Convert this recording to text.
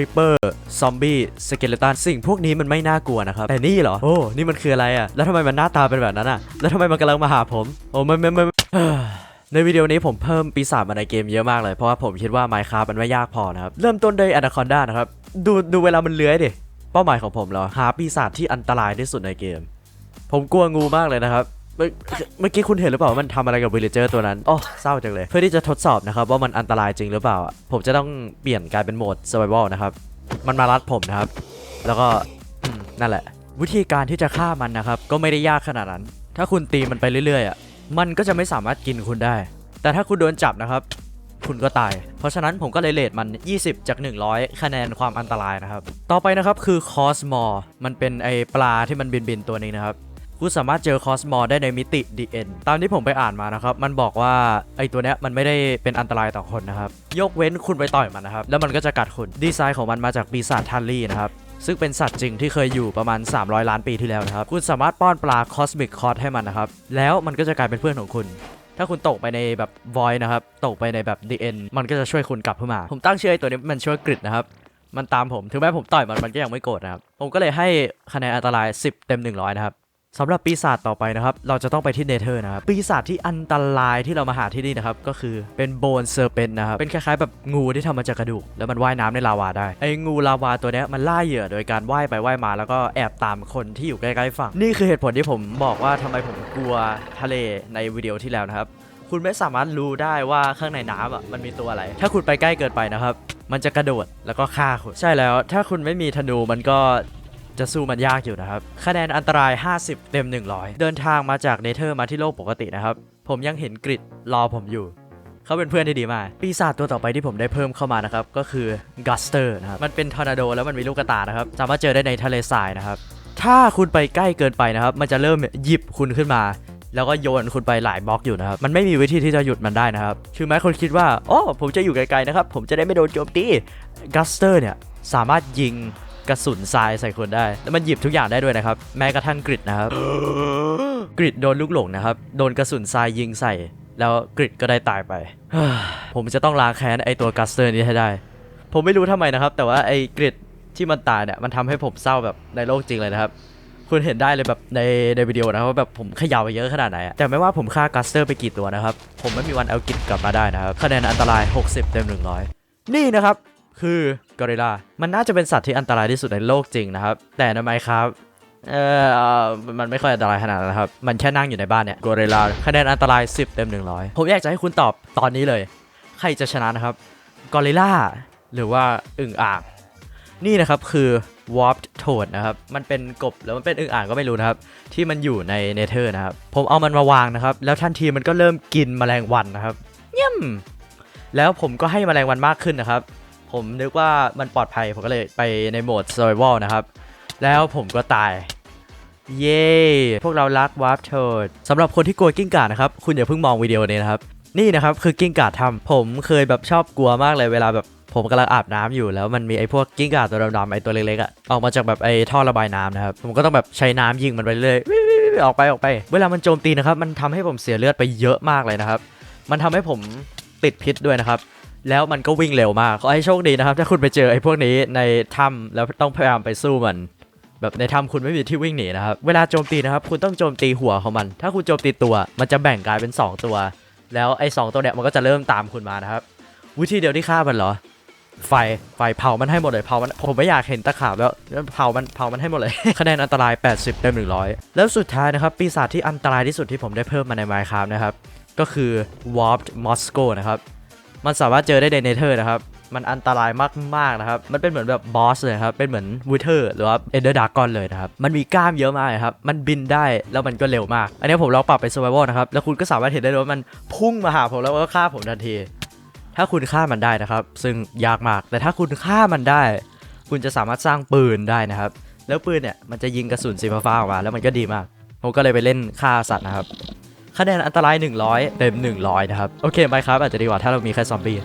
ริปเปอร์ ซอมบี้ สเกเลตัน สิ่งพวกนี้มันไม่น่ากลัวนะครับ แต่นี่เหรอ โอ้ นี่มันคืออะไรอะแล้วทำไมมันหน้าตาเป็นแบบนั้นอะแล้วทำไมมันกำลังมาหาผม โอ้ไม่ไม่ไม่ในวิดีโอนี้ผมเพิ่มปีศาจมาในเกมเยอะมากเลย เพราะว่าผมคิดว่า Minecraft มันไม่ยากพอนะครับ เริ่มต้นด้วย Anaconda นะครับ ดูดูเวลามันเลื้อยดิ เป้าหมายของผมเหรอ หาปีศาจที่อันตรายที่สุดในเกม ผมกลัวงูมากเลยนะครับ เมื่อเมื่อกี้คุณเห็นหรือเปล่าว่ามันทำอะไรกับวิลเลเจอร์ตัวนั้นโอ้เศร้าจังเลย เพื่อที่จะทดสอบนะครับว่ามันอันตรายจริงหรือเปล่า ผมจะต้องเปลี่ยนกลายเป็นโหมด survival นะครับ มันมารัดผมนะครับ แล้วก็อืมนั่นแหละ วิธีการที่จะฆ่ามันนะครับ ก็ไม่ได้ยากขนาดนั้น ถ้าคุณตีมันไปเรื่อยๆอะมันก็จะไม่สามารถกินคุณได้ แต่ถ้าคุณโดนจับนะครับ คุณก็ตาย เพราะฉะนั้นผมก็เลยเลทมัน 20 จาก 100 คะแนนความอันตรายนะครับ ต่อไปนะครับคือคอสมอร์มันเป็นไอปลาที่มันบินบินๆตัวนี้นะครับ คุณสามารถเจอคอสมอร์ได้ในมิติ DN ตามที่ผมไปอ่านมานะครับ มันบอกว่าไอตัวเนี้ยมันไม่ได้เป็นอันตรายต่อคนนะครับ ยกเว้นคุณไปต่อยมันนะครับ แล้วมันก็จะกัดคุณดีไซน์ของมันมาจากปีศาจทันลี่นะครับซึ่งเป็นสัตว์จริงที่เคยอยู่ประมาณ 300 ล้านปีที่แล้วนะครับ คุณสามารถป้อนปลาคอสมิกคอ s ให้มันนะครับ แล้วมันก็จะกลายเป็นเพื่อนของคุณ ถ้าคุณตกไปในแบบ void นะครับ ตกไปในแบบ DN มันก็จะช่วยคุณกลับขึ้นมา ผมตั้งชื่อไอ้ตัวนี้มันช่วยกริดนะครับ มันตามผม ถึงแม้ผมต่อยมันมันก็ยังไม่โกรธนะครับ ผมก็เลยให้คะแนนอันตราย 10 เต็ม 100 นะครับ สำหรับปีศาจต่อไปนะครับ เราจะต้องไปที่เนเธอร์นะครับ ปีศาจที่อันตรายที่เรามาหาที่นี่นะครับ ก็คือเป็นโบนเซอร์เปนนะครับ เป็นคล้ายๆแบบงูที่ทำมาจากกระดูก แล้วมันว่ายน้ำในลาวาได้ ไอ้งูลาวาตัวเนี้ยมันล่าเหยื่อโดยการว่ายไปว่ายมา แล้วก็แอบตามคนที่อยู่ใกล้ๆฝั่ง นี่คือเหตุผลที่ผมบอกว่าทำไมผมกลัวทะเลในวิดีโอที่แล้วนะครับ คุณไม่สามารถรู้ได้ว่าข้างในน้ำอะมันมีตัวอะไร ถ้าคุณไปใกล้เกินไปนะครับ มันจะกระโดดแล้วก็ฆ่าคุณ ใช่แล้ว ถ้าคุณไม่มีธนูมันก็ จะสู้มันยากอยู่นะครับ คะแนนอันตราย 50 เต็ม 100 เดินทางมาจากเนเธอร์มาที่โลกปกตินะครับ ผมยังเห็นกริดรอผมอยู่ เขาเป็นเพื่อนที่ดีมาก ปีศาจตัวต่อไปที่ผมได้เพิ่มเข้ามานะครับ ก็คือกัสเตอร์นะครับ มันเป็นทอร์นาโดแล้วมันมีลูกกระตานะครับ สามารถเจอได้ในทะเลทรายนะครับ ถ้าคุณไปใกล้เกินไปนะครับ มันจะเริ่มหยิบคุณขึ้นมาแล้วก็โยนคุณไปหลายบล็อกอยู่นะครับ มันไม่มีวิธีที่จะหยุดมันได้นะครับถึงแม้คนคิดว่า โอ้ ผมจะอยู่ไกลๆนะครับ ผมจะได้ไม่โดนโจมตี กัสเตอร์เนี่ย สามารถยิง กระสุนทรายใส่คนได้ แล้วมันหยิบทุกอย่างได้ด้วยนะครับ แม้กระทั่งกริดนะครับกริดโดนลูกหลงนะครับ โดนกระสุนทรายยิงใส่ แล้วกริดก็ได้ตายไป ผมจะต้องล้างแค้นไอตัวกัสเตอร์นี้ให้ได้ ผมไม่รู้ทำไมนะครับ แต่ว่าไอกริดที่มันตายเนี่ยมันทำให้ผมเศร้าแบบในโลกจริงเลยนะครับคุณเห็นได้เลยแบบในในวิดีโอนะว่าแบบผมเขย่าไปเยอะขนาดไหน แต่ไม่ว่าผมฆ่ากัสเตอร์ไปกี่ตัวนะครับ ผมไม่มีวันเอากิดกลับมาได้นะครับ คะแนนอันตราย 60 เต็ม 100 นี่นะครับ คือกอริลลา มันน่าจะเป็นสัตว์ที่อันตรายที่สุดในโลกจริงนะครับ แต่ทำไมครับเอ่อมันไม่ค่อยอันตรายขนาดนั้นนะครับ มันแค่นั่งอยู่ในบ้านเนี่ยกอริลลาคะแนนอันตราย 10 เต็ม 100 ผมอยากจะให้คุณตอบตอนนี้เลย ใครจะชนะนะครับกอริลลาหรือว่าอึ่งอ่าง นี่นะครับคือ warped toad นะครับ มันเป็นกบแล้วมันเป็นอึ่งอ่างก็ไม่รู้นะครับ ที่มันอยู่ในเนเธอร์นะครับ ผมเอามันมาวางนะครับ แล้วทันทีมันก็เริ่มกินแมลงวันนะครับ เยี่ยม แล้วผมก็ให้แมลงวันมากขึ้นนะครับ ผมนึกว่ามันปลอดภัยผมก็เลยไปในโหมด survival นะครับ แล้วผมก็ตาย เย้ พวกเรารัก warped toad สำหรับคนที่กลัวกิ้งก่านะครับ คุณอย่าเพิ่งมองวิดีโอนี้นะครับ นี่นะครับ คือกิ้งก่าทำผมเคยแบบชอบกลัวมากเลยเวลาแบบผมกำลังอาบน้ำอยู่แล้วมันมีไอ้พวกกิ้งก่าตัวดำๆไอ้ตัวเล็กๆอะออกมาจากแบบไอ้ท่อระบายน้ำนะครับผมก็ต้องแบบใช้น้ำยิงมันไปเรื่อยออกไปออกไป เวลามันโจมตีนะครับ มันทำให้ผมเสียเลือดไปเยอะมากเลยนะครับ มันทำให้ผมติดพิษด้วยนะครับ แล้วมันก็วิ่งเร็วมากขอให้โชคดีนะครับ ถ้าคุณไปเจอไอ้พวกนี้ในถ้ำแล้วต้องพยายามไปสู้มัน แบบในถ้ำคุณไม่มีที่วิ่งหนีนะครับ เวลาโจมตีนะครับ คุณต้องโจมตีหัวของมัน ถ้าคุณโจมตีตัว มันจะแบ่งกลายเป็น 2 ตัว แล้วไอ้สองตัวเนี้ยมันก็จะเริ่มตามคุณมานะครับ วิธีเดียวที่ฆ่ามันเหรอ ไฟ ไฟเผามันให้หมดเลย เผามัน ผมไม่อยากเห็นตะขาบแล้วเผามัน เผามันให้หมดเลย คะแนนอันตราย 80เต็ม100 แล้วสุดท้ายนะครับ ปีศาจที่อันตรายที่สุดที่ผมได้เพิ่มมาใน Minecraft นะครับ ก็คือ Warped Moscow นะครับ มันสามารถเจอได้ในเนเธอร์นะครับ มันอันตรายมากๆนะครับ มันเป็นเหมือนแบบบอสเลยครับ เป็นเหมือนวูเทอร์หรือว่าเอเดอร์ดากอนเลยนะครับ มันมีกล้ามเยอะมากครับ มันบินได้แล้วมันก็เร็วมาก อันนี้ผมลองปรับไป survival นะครับ แล้วคุณก็สามารถเห็นได้เลยว่ามันพุ่งมาหาผมแล้วก็ฆ่าผมทันที ถ้าคุณฆ่ามันได้นะครับ ซึ่งยากมาก แต่ถ้าคุณฆ่ามันได้ คุณจะสามารถสร้างปืนได้นะครับ แล้วปืนเนี่ยมันจะยิงกระสุนสีฟ้าออกมาแล้วมันก็ดีมาก ผมก็เลยไปเล่นฆ่าสัตว์นะครับ คะแนนอันตราย 100 เต็ม 100 นะครับ โอเคไปครับอาจจะดีกว่าถ้าเรามีแค่ซอมบี้